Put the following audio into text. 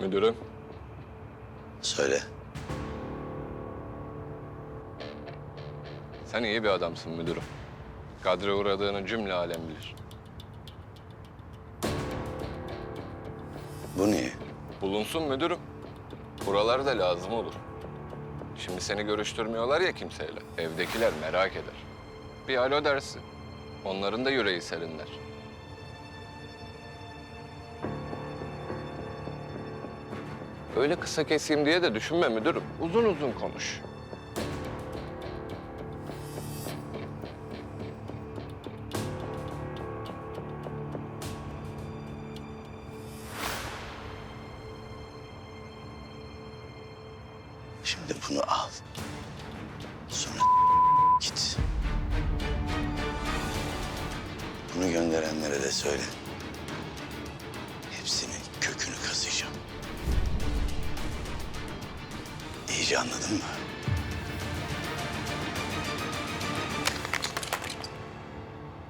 Müdürüm. Söyle. Sen iyi bir adamsın müdürüm. Kadre uğradığını cümle alem bilir. Bu niye? Bulunsun müdürüm. Buralarda lazım olur. Şimdi seni görüştürmüyorlar ya kimseyle. Evdekiler merak eder. Bir alo dersin. Onların da yüreği serinler. Öyle kısa keseyim diye de düşünme müdürüm. Uzun uzun konuş. Şimdi bunu al. Sonra git. Bunu gönderenlere de söyle. Hepsinin İyice anladın mı?